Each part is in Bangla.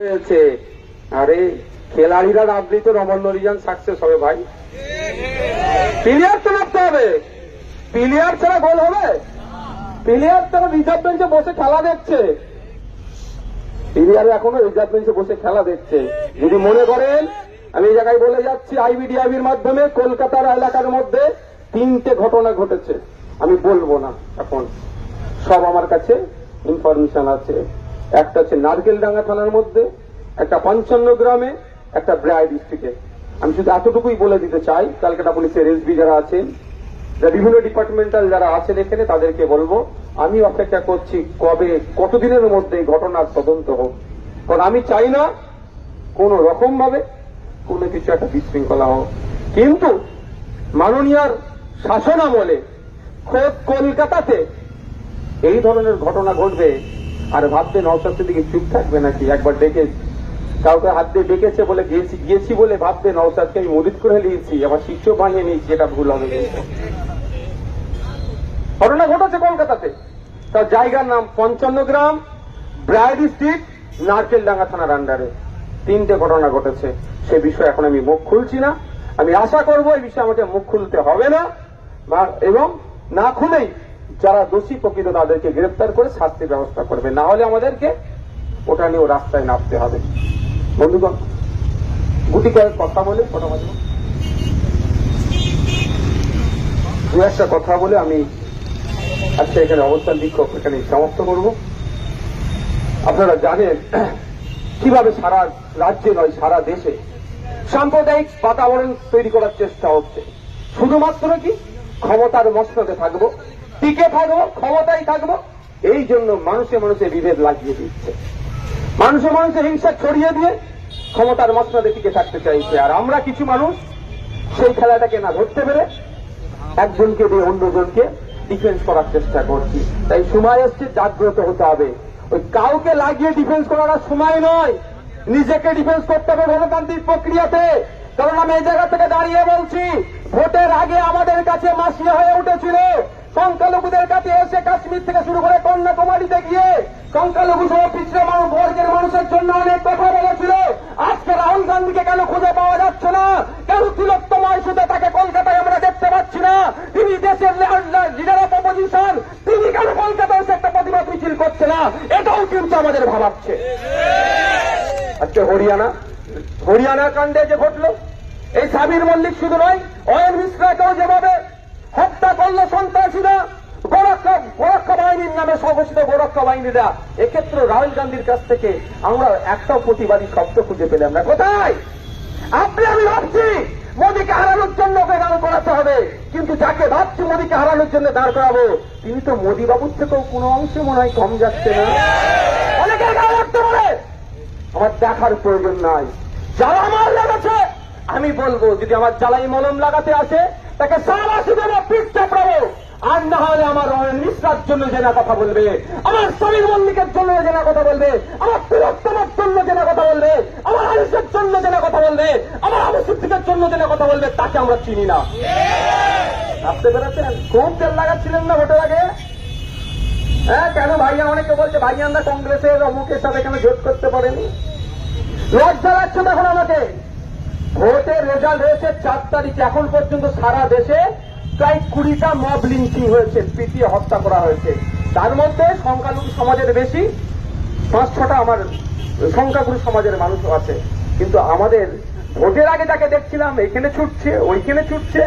হয়েছে। আরে, খেলাড়িরা রমন সাকসেস হবে ভাই। প্লেয়ার তো নামতে হবে। প্লেয়ার ছাড়া গোল হবে। প্লেয়ার তারা রিজার্ভ বেঞ্চে বসে খেলা দেখছে। প্লেয়ার এখনও রিজার্ভ বেঞ্চে বসে খেলা দেখছে। যদি মনে করেন, আমি এই জায়গায় বলে যাচ্ছি আইবিডিআবির মাধ্যমে কলকাতার এলাকার মধ্যে তিনটে ঘটনা ঘটেছে। আমি বলব না এখন। সব আমার কাছে ইনফরমেশন আছে। একটা হচ্ছে নারকেলডাঙ্গা থানার মধ্যে, একটা পঞ্চান্ন গ্রামে, একটা ব্রায় ডিস্ট্রিক্টে। আমি শুধু এতটুকুই বলে দিতে চাই, ক্যালকাটা পুলিশের এসবি যারা আছেন যারা বিভিন্ন ডিপার্টমেন্টাল যারা আছেন এখানে, তাদেরকে বলব, আমি অপেক্ষা করছি কবে, কতদিনের মধ্যে ঘটনার তদন্ত হোক। কারণ আমি চাই না কোন রকম ভাবে কোনো কিছু একটা বিশৃঙ্খলা হোক। কিন্তু মাননীয়ার শাসন আমলে খোদ কলকাতাতে এই ধরনের ঘটনা ঘটবে আর ভাবতে নওশাদের দিকে চুপ থাকবে নাকি? একবার ডেকে কাউকে হাত দিয়ে ডেকেছে বলে গিয়েছি গিয়েছি বলে ভাবতে নওশাদকে আমি মদিত করে নিয়েছি আবার শিষ্য বানিয়ে নিয়েছি এটা ভুল হবে। ঘটনা ঘটেছে কলকাতাতে। তার জায়গার নাম পঞ্চান্ন গ্রাম ব্রায় ডিস্ট্রিক্ট, নারকেলডাঙ্গা থানার আন্ডারে তিনটে ঘটনা ঘটেছে। সে বিষয়ে এখন আমি মুখ খুলছি না। আমি আশা করব এই বিষয়ে আমাকে মুখ খুলতে হবে না। এবং না খুলেই যারা দোষী প্রকৃত তাদেরকে গ্রেফতার করে শাস্তির ব্যবস্থা করবে। না হলে আমাদেরকে ওটা নিয়েও রাস্তায় নামতে হবে। বন্ধুগণ গুটি কয়েক কথা বলে কথা দু একটা কথা বলে আমি আজকে এখানে অবস্থান বিক্ষোভ এখানে সমাপ্ত করব। আপনারা জানেন, কীভাবে সারা রাজ্যে নয়, সারা দেশে সাম্প্রদায়িক বাতাবরণ তৈরি করার চেষ্টা হচ্ছে। শুধুমাত্র কি ক্ষমতার মসনদে থাকব টিকে থাকব, ক্ষমতায় থাকব, এই জন্য মানুষে মানুষে বিভেদ লাগিয়ে দিচ্ছে। মানুষে মানুষে হিংসা ছড়িয়ে দিয়ে ক্ষমতার মসনদে টিকে থাকতে চাইছে। আর আমরা কিছু মানুষ, সেই খেলাটাকে না ধরতে পেরে একজনকে দিয়ে অন্যজনকে ডিফেন্স করার চেষ্টা করছি। তাই সময় এসছে, জাগ্রত হতে হবে। ওই কাউকে লাগিয়ে ডিফেন্স করার সময় নয়। নিজেকে ডিফেন্স করতে হবে গণতান্ত্রিক প্রক্রিয়াতে। কারণ আমি এই জায়গা থেকে দাঁড়িয়ে বলছি, ভোটের আগে আমাদের কাছে মাসিয়া হয়ে উঠেছিল। সংখ্যালঘুদের কাছে এসে কাশ্মীর থেকে শুরু করে কন্যাকুমারীতে গিয়ে সংখ্যালঘু সহ পিছিয়ে মানুষ বর্গের মানুষের জন্য অনেক কথা বলেছিল। আজকে রাহুল গান্ধীকে কেন খুঁজে পাওয়া যাচ্ছে না? কেন তিলোত্তমা ইস্যুতে তাকে কলকাতায় আমরা দেখতে পাচ্ছি না? তিনি দেশের লিডার অফ অপোজিশন তিনি কেন কলকাতায় এসে একটা প্রতিবাদ মিছিল করছে না? এটাও কিন্তু আমাদের ভাবাচ্ছে। আজকে হরিয়ানা হরিয়ানা কাণ্ডে যে ঘটলো, এই সাবির মল্লিক শুধু নয়, অয়ন মিশ্রাকেও যেভাবে হত্যা করল সন্ত্রাসীরা। গোরক্ষা গোরক্ষা বাহিনীর নামে স্বঘোষিত গোরক্ষা বাহিনীরা। এক্ষেত্রে রাহুল গান্ধীর কাছ থেকে আমরা একটাও প্রতিবাদী শব্দ খুঁজে পেলাম না। কোথায়? আপনি, আমি ভাবছি মোদীকে হারানোর জন্য দাঁড় করাতে হবে। কিন্তু যাকে ভাবছি মোদীকে হারানোর জন্য দাঁড় করাবো, তিনি তো মোদী বাবুর থেকেও কোনো অংশে মনে হয় কম যাচ্ছে না। অনেকের গায়ে লাগতে পারে আমার দেখার প্রয়োজন নাই। যারা আমার লাগাচ্ছে। আমি বলব, যদি আমার জ্বালাই মলম লাগাতে আসে তাকে সাবাসী দেবো পিঠ চাপড়াবো আর না হলে আমার মিশ্রার জন্য জেনা কথা বলবে, আমার সমীর মল্লিকের জন্য জেনা কথা বলবে, আমার তিরোত্তমার জন্য জেনা কথা বলবে, আমার আলিসের জন্য জেনা কথা বলবে, আমার আবু সিদ্দিকের জন্য জেনা কথা বলবে, তাকে আমরা চিনি না। ভাবতে পেরেছেন? খুব তেল লাগাচ্ছিলেন না ভোটের আগে? হ্যাঁ কেন ভাইয়া? অনেকে বলছে ভাইয়ানরা কংগ্রেসের অমুকের সাথে কেন জোট করতে পারেনি? লজ্জা লাগছে দেখুন আমাকে। ভোটের রেজাল্ট হয়েছে চার তারিখে। এখন পর্যন্ত সারা দেশে প্রায় কুড়িটা মব লিঞ্চিং হয়েছে, পিটিয়ে হত্যা করা হয়েছে। তার মধ্যে সংখ্যালঘু সমাজের বেশি পাঁচ ছটা আমার সংখ্যাগুরু সমাজের মানুষ আছে। কিন্তু আমাদের ভোটের আগে যাকে দেখছিলাম, এখানে ছুটছে, ওইখানে ছুটছে,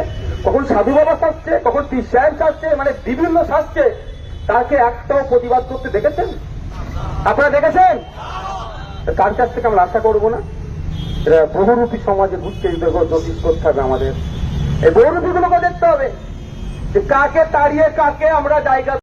কখন সাধু বাবা সাজছে, কখন পীর সাহেব সাজছে মানে বিভিন্ন সাজছে। তাকে একটাও প্রতিবাদ করতে দেখেছেন? আপনারা দেখেছেন? কার কাছ থেকে আমরা আশা করব না? এরা বহুরূপী সমাজে ঘুরতে নোটিশ করতে হবে আমাদের। এই বহুরূপী গুলোকে দেখতে হবে যে কাকে তাড়িয়ে কাকে আমরা জায়গা